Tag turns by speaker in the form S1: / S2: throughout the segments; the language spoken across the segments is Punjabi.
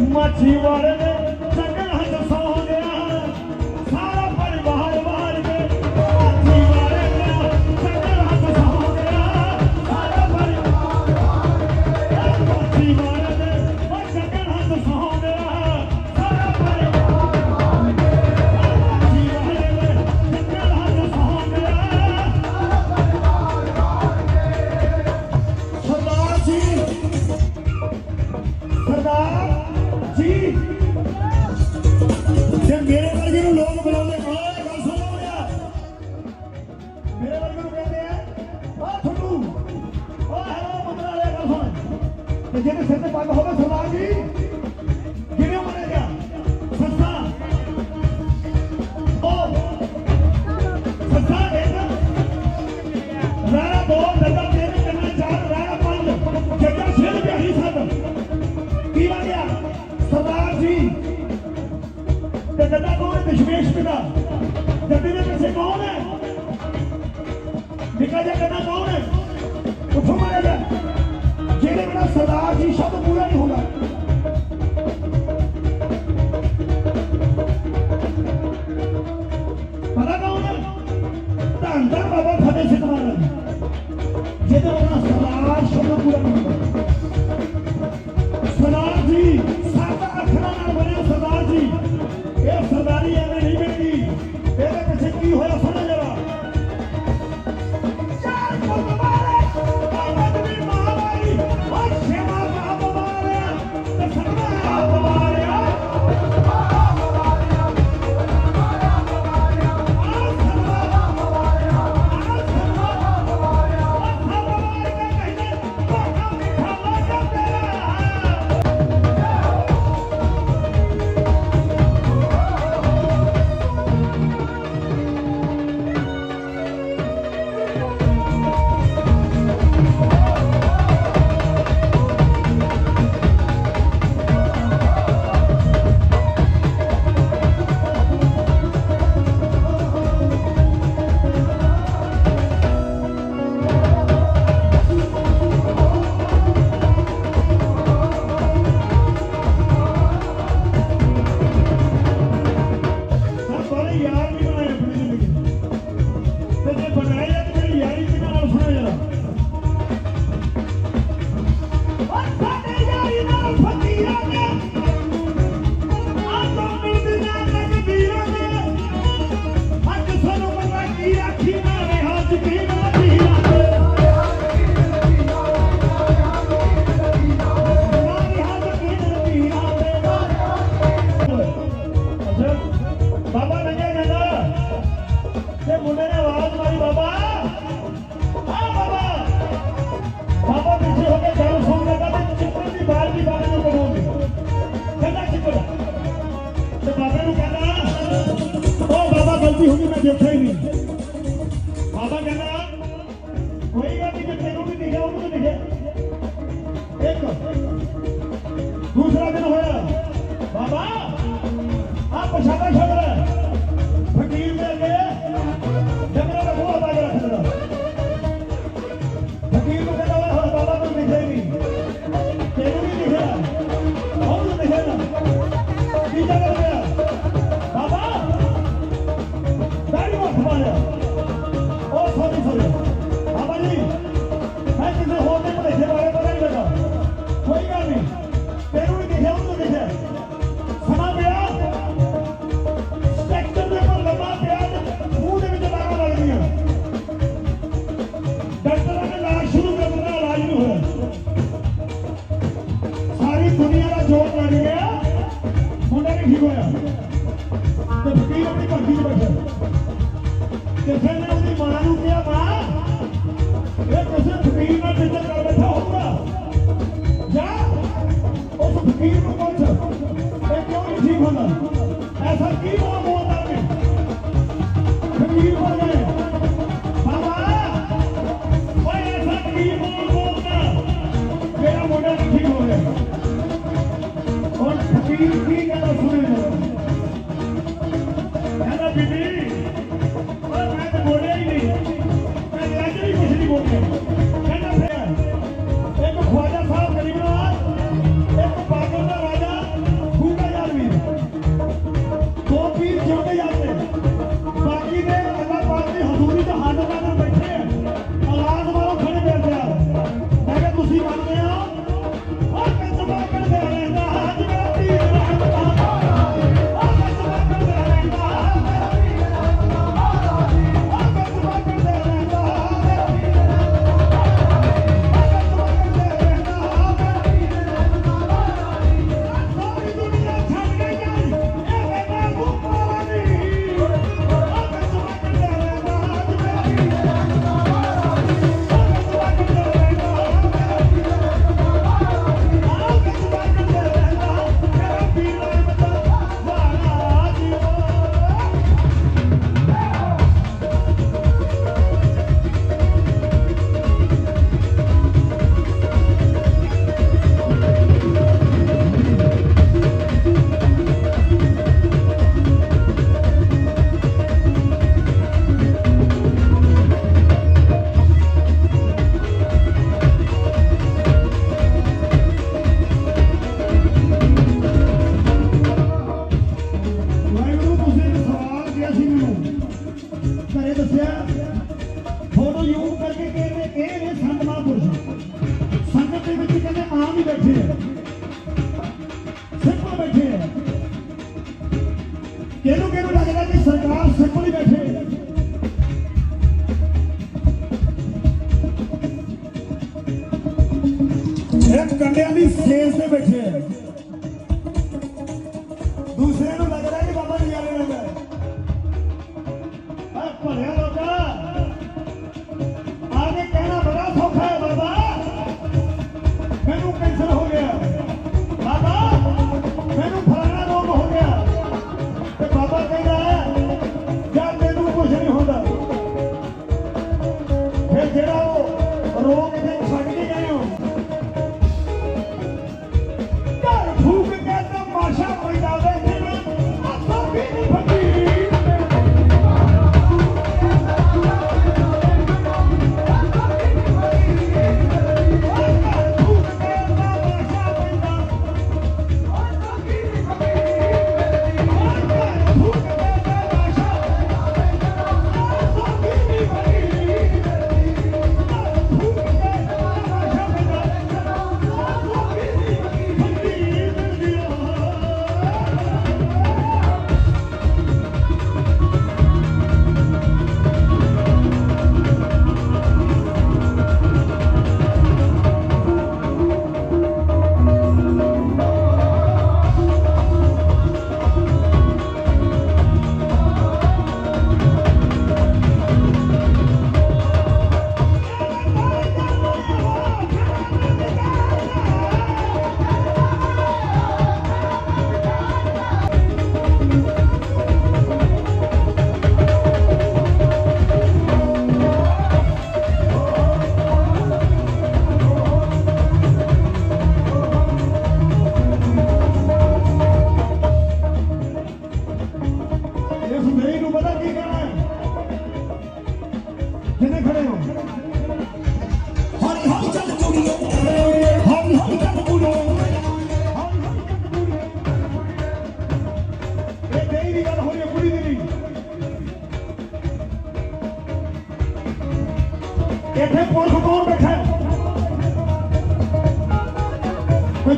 S1: Matiwara ne देश पिता गड्डी में कैसे कौन है निकाजा करना कौन है उठो महाराजा जेने मेरा सरदार जी शब्द पूरा नहीं होगा। ਗਲਤੀ ਹੋ ਗਈ ਮੈਂ ਦੇਖਿਆ ਹੀ ਨਹੀਂ। ਬਾਬਾ ਕਹਿੰਦਾ, ਕੋਈ ਗੱਲ ਨਹੀਂ ਜਿੱਥੇ ਨੂੰ ਵੀ ਦਿਖਿਆ, ਉਹਨੂੰ ਦਿਖਿਆ। ਇੱਕ, ਦੂਸਰਾ ਦਿਨ ਹੋਇਆ। ਬਾਬਾ ਆ ਪਛਾਣਾ ਸ਼ਬਦ ਹੈ Defend ਇਹ ਦੀ ਸੇਸ ਤੇ ਬੈਠੇ ਆ। ਦੂਸਰੇ ਨੂੰ ਲੱਗਦਾ ਕਿ ਬਾਬਾ ਜੀ ਆਲੇ ਲੈਂਦਾ ਆ। ਭਲਿਆ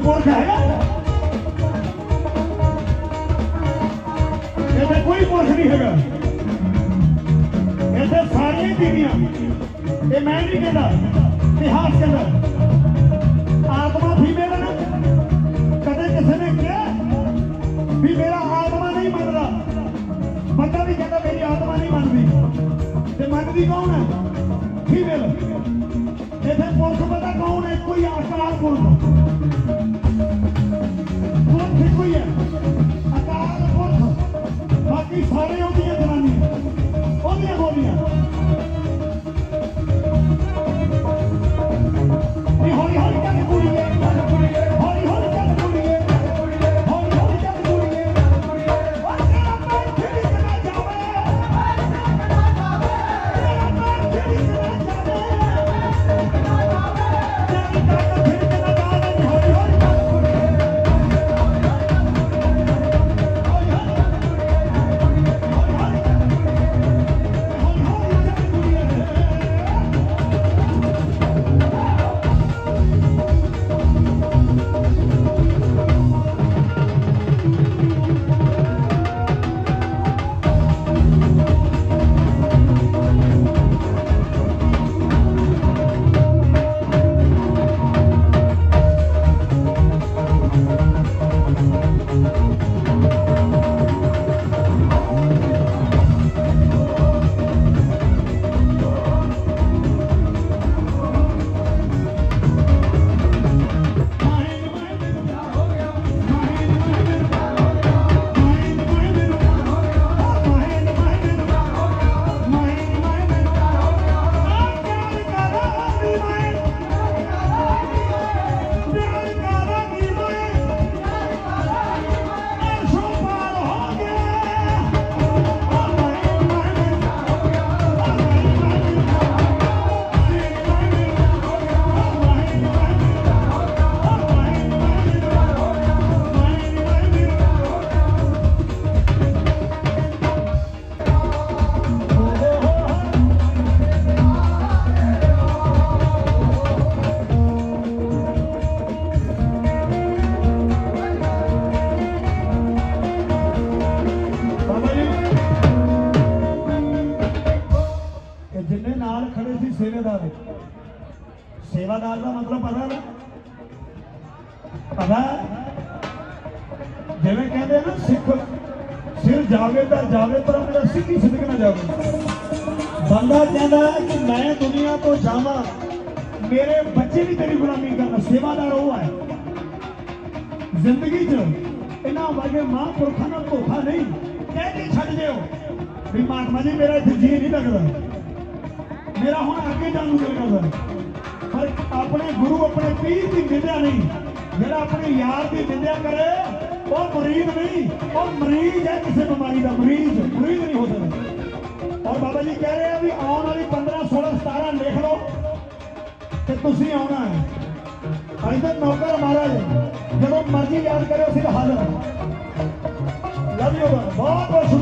S1: ਕੋਈ ਹੈਗਾ? ਇੱਥੇ ਕੋਈ ਪੁਰਖ ਨਹੀਂ ਹੈਗਾ। ਇੱਥੇ ਸਾਰੀਆਂ ਬੀਬੀਆਂ ਇਹ ਮੈਂ ਨਹੀਂ ਕਹਿੰਦਾ, ਇਤਿਹਾਸ ਕਹਿੰਦਾ, ਆਤਮਾ ਫੀਮੇਲ ਨਾ। ਕਦੇ ਕਿਸੇ ਨੇ ਕਿਹਾ ਵੀ ਮੇਰਾ ਆਤਮਾ ਨਹੀਂ ਮੰਨਦਾ। ਬੰਦਾ ਵੀ ਕਹਿੰਦਾ ਮੇਰੀ ਆਤਮਾ ਨਹੀਂ ਮੰਨਦੀ। ਤੇ ਮੰਨਦੀ ਕੌਣ ਹੈ? ਫੀਮੇਲ ਇੱਥੇ ਪੁਰਖ ਪਤਾ ਕੌਣ ਹੈ? ਕੋਈ ਅਕਾਲ ਪੁਰਖ ਪੁਰਖ। ਇੱਕੋ ਹੀ। ਹੈ ਅਕਾਲ ਪੁਰਖ ਬਾਕੀ ਸਾਰੇ ਉਹਦੀਆਂ ਸੇਵਾਦਾਰ ਦਾ ਮਤਲਬ ਪਤਾ ਨਾ? ਪਤਾ? ਜਿਵੇਂ ਕਹਿੰਦੇ ਨਾ, ਸਿੱਖ ਸਿਰ ਜਾਵੇ ਤਾਂ ਜਾਵੇ, ਪਰ ਮੇਰਾ ਸਿੱਧੀ ਸਿੱਧਕ ਨਾ ਜਾਵੇ। ਬੰਦਾ ਕਹਿੰਦਾ ਕਿ ਮੈਂ ਦੁਨੀਆ ਤੋਂ ਜਾਵਾਂ, ਮੇਰੇ ਬੱਚੇ ਵੀ ਤੇਰੀ ਗੁਲਾਮੀ ਕਰਨ। ਸੇਵਾਦਾਰ ਉਹ ਹੈ। ਜ਼ਿੰਦਗੀ 'ਚ ਇਹਨਾਂ ਵਰਗੇ ਮਹਾਂਪੁਰਖਾਂ ਨਾਲ ਧੋਖਾ ਨਹੀਂ। ਕਹਿ ਕੇ ਛੱਡ ਦਿਓ। ਵੀ ਮਹਾਤਮਾ ਜੀ, ਮੇਰਾ ਇੱਥੇ ਜੀ ਨਹੀਂ ਲੱਗਦਾ। ਮੇਰਾ ਹੁਣ ਅੱਗੇ ਜਾਣ ਨੂੰ ਦਿਲ ਕਰਦਾ ਪਰ ਆਪਣੇ ਗੁਰੂ, ਆਪਣੇ ਪੀਰ ਦੀ ਨਿੰਦਿਆ ਨਹੀਂ। ਜਿਹੜਾ ਆਪਣੇ ਯਾਰ ਦੀ ਨਿੰਦਿਆ ਕਰੇ, ਉਹ ਮਰੀਜ਼ ਨਹੀਂ। ਉਹ ਮਰੀਜ਼ ਹੈ ਕਿਸੇ ਬਿਮਾਰੀ ਦਾ। ਮਰੀਜ਼ ਮਰੀਜ਼ ਨਹੀਂ ਹੋ ਸਕਦਾ। ਔਰ ਬਾਬਾ ਜੀ ਕਹਿ ਰਹੇ ਆ ਵੀ ਆਉਣ ਵਾਲੀ 15 16 17 ਲਿਖ ਲਓ ਤੇ ਤੁਸੀਂ ਆਉਣਾ ਹੈ। ਅੱਜ ਦਾ ਨੌਕਰ ਮਹਾਰਾਜ, ਜਦੋਂ ਮਰਜ਼ੀ ਯਾਦ ਕਰਿਓ ਅਸੀਂ ਹਾਜ਼ਰ ਬਹੁਤ